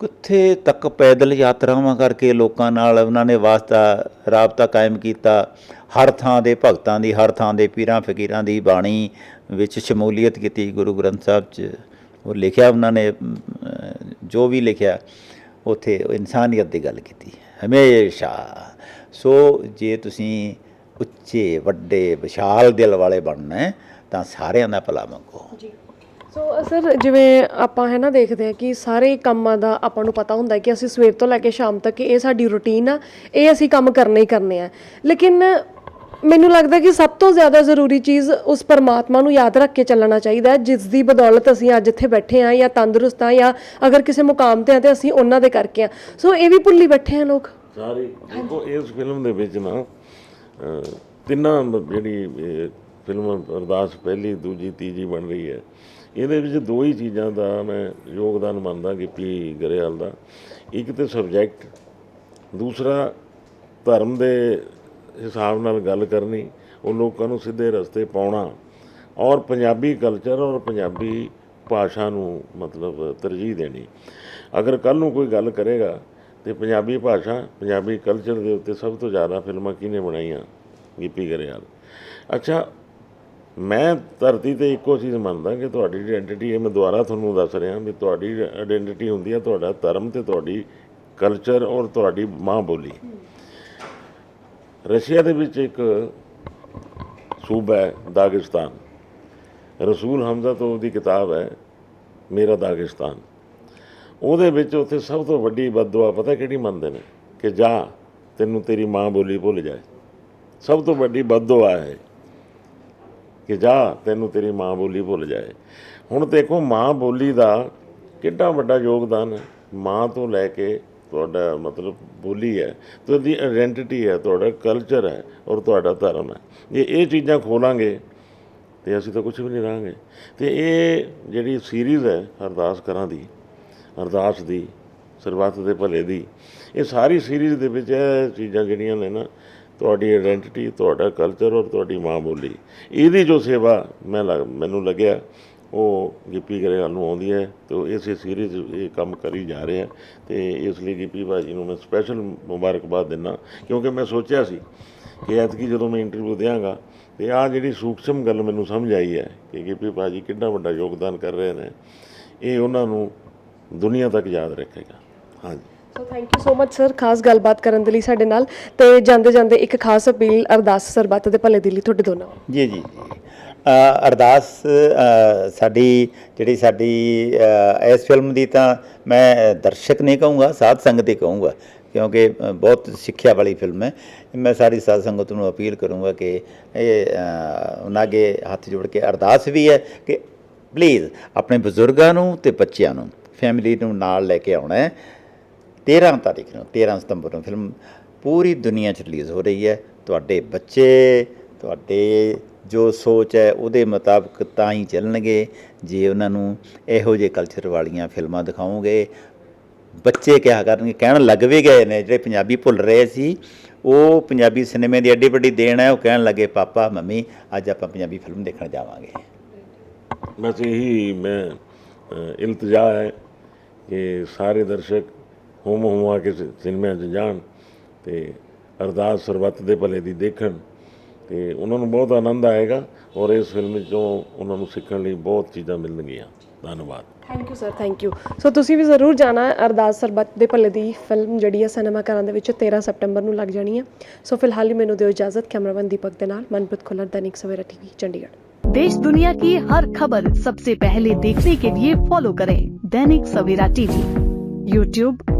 ਕਿੱਥੇ ਤੱਕ ਪੈਦਲ ਯਾਤਰਾਵਾਂ ਕਰਕੇ ਲੋਕਾਂ ਨਾਲ ਉਹਨਾਂ ਨੇ ਵਾਸਤਾ, ਰਾਬਤਾ ਕਾਇਮ ਕੀਤਾ? ਹਰ ਥਾਂ ਦੇ ਭਗਤਾਂ ਦੀ, ਹਰ ਥਾਂ ਦੇ ਪੀਰਾਂ ਫਕੀਰਾਂ ਦੀ ਬਾਣੀ ਵਿੱਚ ਸ਼ਮੂਲੀਅਤ ਕੀਤੀ ਗੁਰੂ ਗ੍ਰੰਥ ਸਾਹਿਬ 'ਚ। ਉਹ ਲਿਖਿਆ ਉਹਨਾਂ ਨੇ ਜੋ ਵੀ ਲਿਖਿਆ, ਉੱਥੇ ਇਨਸਾਨੀਅਤ ਦੀ ਗੱਲ ਕੀਤੀ। ਹਮੇਸ਼ਾ। ਸੋ ਜੇ ਤੁਸੀਂ ਉੱਚੇ, ਵੱਡੇ, ਵਿਸ਼ਾਲ ਦਿਲ ਵਾਲੇ ਬਣਨਾ ਤਾਂ ਸਾਰਿਆਂ ਦਾ ਭਲਾ ਮੰਗੋ। ਜੀ। ਸੋ ਸਰ ਜਿਵੇਂ ਆਪਾਂ ਹੈ ਨਾ ਦੇਖਦੇ ਆ ਕਿ ਸਾਰੇ ਕੰਮਾਂ ਦਾ ਆਪਾਂ ਨੂੰ ਪਤਾ ਹੁੰਦਾ ਕਿ ਅਸੀਂ ਸਵੇਰ ਤੋਂ ਲੈ ਕੇ ਸ਼ਾਮ ਤੱਕ ਇਹ ਸਾਡੀ ਰੁਟੀਨ ਆ, ਇਹ ਅਸੀਂ ਕੰਮ ਕਰਨੇ ਹੀ ਕਰਨੇ ਆ। ਲੇਕਿਨ ਮੈਨੂੰ ਲੱਗਦਾ ਕਿ ਸਭ ਤੋਂ ਜ਼ਿਆਦਾ ਜ਼ਰੂਰੀ ਚੀਜ਼ ਉਸ ਪਰਮਾਤਮਾ ਨੂੰ ਯਾਦ ਰੱਖ ਕੇ ਚੱਲਣਾ ਚਾਹੀਦਾ ਹੈ, ਜਿਸ ਦੀ ਬਦੌਲਤ ਅਸੀਂ ਅੱਜ ਇੱਥੇ ਬੈਠੇ ਆ ਜਾਂ ਤੰਦਰੁਸਤ ਆ ਜਾਂ ਅਗਰ ਕਿਸੇ ਮੁਕਾਮ ਤੇ ਆ ਤੇ ਅਸੀਂ ਉਹਨਾਂ ਦੇ ਕਰਕੇ ਆ ਸੋ ਇਹ ਵੀ ਭੁੱਲੀ ਬੈਠੇ ਆ ਲੋਕ। ਸਾਰੀ, ਦੇਖੋ, ਇਸ ਫਿਲਮ ਦੇ ਵਿੱਚ ਨਾ ਤਿੰਨਾਂ ਜਿਹੜੀ ਫਿਲਮ ਅਰਦਾਸ ਪਹਿਲੀ, ਦੂਜੀ, ਤੀਜੀ ਬਣ ਰਹੀ ਹੈ। ਇਹਦੇ ਵਿੱਚ ਦੋ ਹੀ ਚੀਜ਼ਾਂ ਦਾ ਮੈਂ ਯੋਗਦਾਨ ਮੰਨਦਾ ਗਿੱਪੀ ਗਰੇਵਾਲ ਦਾ। ਇੱਕ ਤੇ ਸਬਜੈਕਟ ਦੂਸਰਾ ਧਰਮ ਦੇ ਹਿਸਾਬ ਨਾਲ ਗੱਲ ਕਰਨੀ, ਉਹ ਲੋਕਾਂ ਨੂੰ ਸਿੱਧੇ ਰਸਤੇ ਪਾਉਣਾ ਔਰ ਪੰਜਾਬੀ ਕਲਚਰ ਔਰ ਪੰਜਾਬੀ ਭਾਸ਼ਾ ਨੂੰ ਮਤਲਬ ਤਰਜੀਹ ਦੇਣੀ। ਅਗਰ ਕੱਲ ਨੂੰ ਕੋਈ ਗੱਲ ਕਰੇਗਾ ਤੇ ਪੰਜਾਬੀ ਭਾਸ਼ਾ, ਪੰਜਾਬੀ ਕਲਚਰ ਦੇ ਉੱਤੇ ਸਭ ਤੋਂ ਜ਼ਿਆਦਾ ਫਿਲਮਾਂ ਕਿਹਨੇ ਬਣਾਈਆਂ? ਗਿੱਪੀ ਗਰੇਵਾਲ। ਅੱਛਾ ਮੈਂ ਧਰਤੀ ਤੇ ਇੱਕੋ ਚੀਜ਼ ਮੰਨਦਾ ਕਿ ਤੁਹਾਡੀ ਆਇਡੈਂਟੀਟੀ ਇਹ ਮੈਂ ਦੁਬਾਰਾ ਤੁਹਾਨੂੰ ਦੱਸ ਰਿਹਾ ਵੀ ਤੁਹਾਡੀ ਆਇਡੈਂਟੀਟੀ ਹੁੰਦੀ ਹੈ ਤੁਹਾਡਾ ਧਰਮ ਤੇ ਤੁਹਾਡੀ ਕਲਚਰ ਔਰ ਤੁਹਾਡੀ ਮਾਂ ਬੋਲੀ। ਰਸ਼ੀਆ ਦੇ ਵਿੱਚ ਇੱਕ ਸੂਬਾ ਹੈ ਦਾਗਿਸਤਾਨ। ਰਸੂਲ ਹਮਜ਼ਾ ਤੋਂ ਉਹਦੀ ਕਿਤਾਬ ਹੈ, ਮੇਰਾ ਦਾਗਿਸਤਾਨ। ਉਹਦੇ ਵਿੱਚ ਉੱਥੇ ਸਭ ਤੋਂ ਵੱਡੀ ਬਦਦੁਆ ਪਤਾ ਕਿਹੜੀ ਮੰਨਦੇ ਨੇ? ਕਿ ਜਾ, ਤੈਨੂੰ ਤੇਰੀ ਮਾਂ ਬੋਲੀ ਭੁੱਲ ਜਾਏ। ਸਭ ਤੋਂ ਵੱਡੀ ਬਦਦੁਆ ਹੈ। ਕਿ ਜਾ, ਤੈਨੂੰ ਤੇਰੀ ਮਾਂ ਬੋਲੀ ਭੁੱਲ ਜਾਏ। ਹੁਣ ਦੇਖੋ, ਮਾਂ ਬੋਲੀ ਦਾ ਕਿੰਨਾ ਵੱਡਾ ਯੋਗਦਾਨ ਹੈ। ਮਾਂ ਤੋਂ ਲੈ ਕੇ ਤੁਹਾਡਾ ਮਤਲਬ ਬੋਲੀ ਹੈ, ਤੁਹਾਡੀ ਆਇਡੈਂਟੀਟੀ ਹੈ, ਤੁਹਾਡਾ ਕਲਚਰ ਹੈ ਔਰ ਤੁਹਾਡਾ ਧਰਮ ਹੈ। ਜੇ ਇਹ ਚੀਜ਼ਾਂ ਖੋਲਾਂਗੇ, ਤੇ ਅਸੀਂ ਤਾਂ ਕੁਝ ਵੀ ਨਹੀਂ ਰਹਾਂਗੇ ਤੇ ਇਹ ਜਿਹੜੀ ਸੀਰੀਜ਼ ਹੈ ਅਰਦਾਸ ਕਰਾਂ ਦੀ ਅਰਦਾਸ ਦੀ, ਸਰਬੱਤ ਦੇ ਭਲੇ ਦੀ, ਇਹ ਸਾਰੀ ਸੀਰੀਜ਼ ਦੇ ਵਿੱਚ ਇਹ ਚੀਜ਼ਾਂ ਜਿਹੜੀਆਂ ਨੇ ਨਾ ਤੁਹਾਡੀ ਆਇਡੈਂਟੀਟੀ ਤੁਹਾਡਾ ਕਲਚਰ ਔਰ ਤੁਹਾਡੀ ਮਾਂ ਬੋਲੀ। ਇਹਦੀ ਜੋ ਸੇਵਾ ਮੈਂ ਲੱਗ- ਮੈਨੂੰ ਲੱਗਿਆ, ਉਹ ਗਿੱਪੀ ਗਰੇਵਾਲ ਨੂੰ ਆਉਂਦੀ ਹੈ ਤੇ ਉਹ ਇਸੇ ਸੀਰੀਜ਼ ਇਹ ਕੰਮ ਕਰੀ ਜਾ ਰਹੇ ਆ ਤੇ ਇਸ ਲਈ ਗਿੱਪੀ ਭਾਜੀ ਨੂੰ ਮੈਂ ਸਪੈਸ਼ਲ ਮੁਬਾਰਕਬਾਦ ਦਿੰਦਾ, ਕਿਉਂਕਿ ਮੈਂ ਸੋਚਿਆ ਸੀ ਕਿ ਐਤਕੀ ਜਦੋਂ ਮੈਂ ਇੰਟਰਵਿਊ ਦਿਆਂਗਾ ਤੇ ਆ ਜਿਹੜੀ ਸੂਖਸ਼ਮ ਗੱਲ ਮੈਨੂੰ ਸਮਝ ਆਈ ਹੈ ਕਿ ਗਿੱਪੀ ਭਾਜੀ ਕਿੰਨਾ ਵੱਡਾ ਯੋਗਦਾਨ ਕਰ ਰਹੇ ਨੇ, ਇਹ ਉਹਨਾਂ ਨੂੰ ਦੁਨੀਆ ਤੱਕ ਯਾਦ ਰੱਖੇਗਾ। ਹਾਂਜੀ। So thank you so much sir ਖਾਸ ਗੱਲਬਾਤ ਕਰਨ ਦੇ ਲਈ ਸਾਡੇ ਨਾਲ ਤੇ ਜਾਂਦੇ ਜਾਂਦੇ ਇੱਕ ਖਾਸ ਅਪੀਲ ਅਰਦਾਸ ਸਰਬੱਤ ਦੇ ਭਲੇ ਦੇ ਲਈ ਤੁਹਾਡੇ ਦੋਨਾਂ ਵੱਲੋਂ। ਜੀ ਜੀ ਅਰਦਾਸ ਸਾਡੀ ਜਿਹੜੀ ਸਾਡੀ ਇਸ ਫਿਲਮ ਦੀ ਤਾਂ ਮੈਂ ਦਰਸ਼ਕ ਨਹੀਂ ਕਹੂੰਗਾ, ਸਾਧ ਸੰਗਤ ਹੀ ਕਹੂੰਗਾ, ਕਿਉਂਕਿ ਬਹੁਤ ਸਿੱਖਿਆ ਵਾਲੀ ਫਿਲਮ ਹੈ। ਮੈਂ ਸਾਰੀ ਸਾਧ ਸੰਗਤ ਨੂੰ ਅਪੀਲ ਕਰੂੰਗਾ ਕਿ ਇਹ ਉਹਨਾਂ ਅੱਗੇ ਹੱਥ ਜੋੜ ਕੇ ਅਰਦਾਸ ਵੀ ਹੈ ਕਿ ਪਲੀਜ਼ ਆਪਣੇ ਬਜ਼ੁਰਗਾਂ ਨੂੰ ਤੇ ਬੱਚਿਆਂ ਨੂੰ ਫੈਮਿਲੀ ਨੂੰ ਨਾਲ ਲੈ ਕੇ ਆਉਣਾ ਹੈ। 13 ਤਾਰੀਖ ਨੂੰ 13 ਸਤੰਬਰ ਨੂੰ ਫਿਲਮ ਪੂਰੀ ਦੁਨੀਆ 'ਚ ਰਿਲੀਜ਼ ਹੋ ਰਹੀ ਹੈ। ਤੁਹਾਡੇ ਬੱਚੇ, ਤੁਹਾਡੇ ਜੋ ਸੋਚ ਹੈ, ਉਹਦੇ ਮੁਤਾਬਕ ਤਾਂ ਹੀ ਚੱਲਣਗੇ। ਜੇ ਉਹਨਾਂ ਨੂੰ ਇਹੋ ਜਿਹੇ ਕਲਚਰ ਵਾਲੀਆਂ ਫਿਲਮਾਂ ਦਿਖਾਓਗੇ ਬੱਚੇ ਕਿਹਾ ਕਰਨਗੇ? ਕਹਿਣ ਲੱਗ ਵੀ ਗਏ ਨੇ, ਜਿਹੜੇ ਪੰਜਾਬੀ ਭੁੱਲ ਰਹੇ ਸੀ, ਉਹ ਪੰਜਾਬੀ ਸਿਨੇਮੇ ਦੀ ਐਡੀ ਵੱਡੀ ਦੇਣ ਹੈ, ਉਹ ਕਹਿਣ ਲੱਗੇ, ਪਾਪਾ, ਮੰਮੀ, ਅੱਜ ਆਪਾਂ ਪੰਜਾਬੀ ਫਿਲਮ ਦੇਖਣ ਜਾਵਾਂਗੇ। ਬਸ ਇਹੀ ਮੈਂ ਇਲਤਜਾ ਹੈ ਕਿ ਸਾਰੇ ਦਰਸ਼ਕ ਹੋਮ ਹੋਮਾ ਕੇ ਸਿ- ਸਿਨੇਮਿਆਂ 'ਚ ਜਾਣ ਤੇ ਅਰਦਾਸ ਸਰਬੱਤ ਦੇ ਭਲੇ ਦੀ ਦੇਖਣ ਤੇ ਉਹਨਾਂ ਨੂੰ ਬਹੁਤ ਆਨੰਦ ਆਏਗਾ ਔਰ ਇਸ ਫਿਲਮ 'ਚੋਂ ਉਹਨਾਂ ਨੂੰ ਸਿੱਖਣ ਲਈ ਬਹੁਤ ਚੀਜ਼ਾਂ ਮਿਲਣਗੀਆਂ ਧੰਨਵਾਦ thank you sir thank you so ਤੁਸੀਂ ਵੀ ਜ਼ਰੂਰ ਜਾਣਾ ਹੈ ਅਰਦਾਸ ਸਰਬੱਤ ਦੇ ਭਲੇ ਦੀ ਫਿਲਮ ਜਿਹੜੀ ਹੈ ਸਿਨੇਮਾ ਘਰਾਂ ਦੇ ਵਿੱਚ 13 ਸਤੰਬਰ ਨੂੰ ਲੱਗ ਜਾਣੀ ਹੈ ਸੋ ਫਿਲਹਾਲ ਹੀ ਮੈਨੂੰ ਦਿਓ ਇਜਾਜ਼ਤ ਕੈਮਰਾਮੈਨ ਦੀਪਕ ਦੇ ਨਾਲ ਮਨਪ੍ਰੀਤ ਖੁੱਲਰ दैनिक सवेरा टीवी चंडीगढ़ देश दुनिया की हर खबर सबसे पहले देखने के लिए फॉलो करें दैनिक सवेरा टीवी यूट्यूब